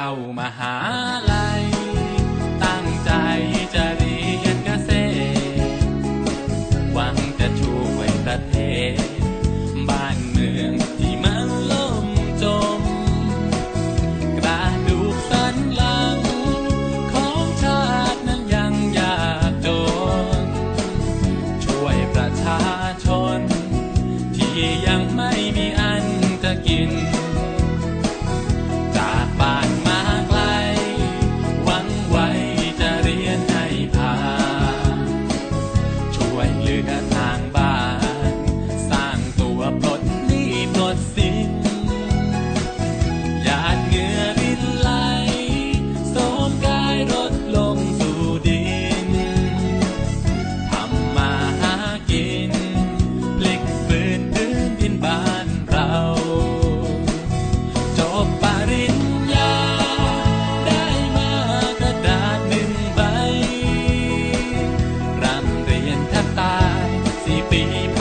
เข้ามาหา เหลือทางบาน สร้างตัวลดนี้ปลดสินหยาดเงือรินไหลโสมกายรถลงสู่ดิน ทำมาหากิน พลิกฟื้นพื้นดินบา se